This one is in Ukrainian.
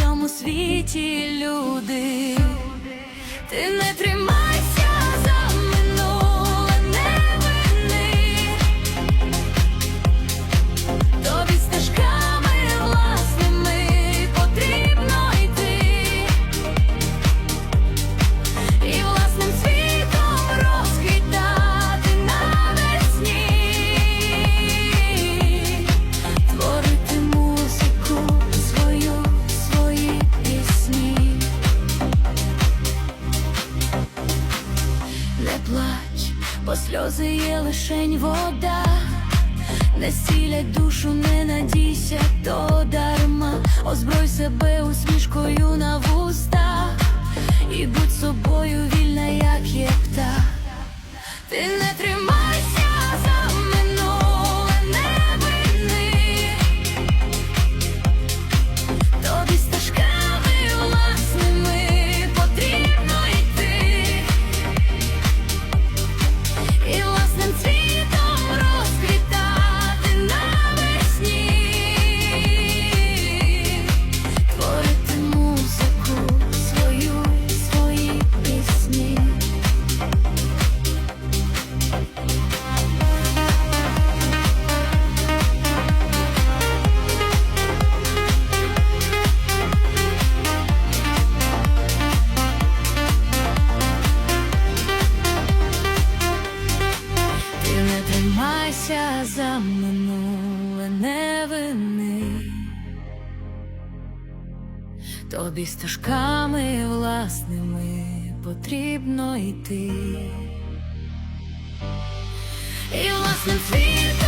цьому світі люди. Ти не тримайся бо сльози є лишень вода. Не зцілять душу, не надійся, то дарма, озброй себе усмішкою на вустах і будь собою тримайся за минуле, не вини. Тобі стежками власними потрібно йти. І власним світом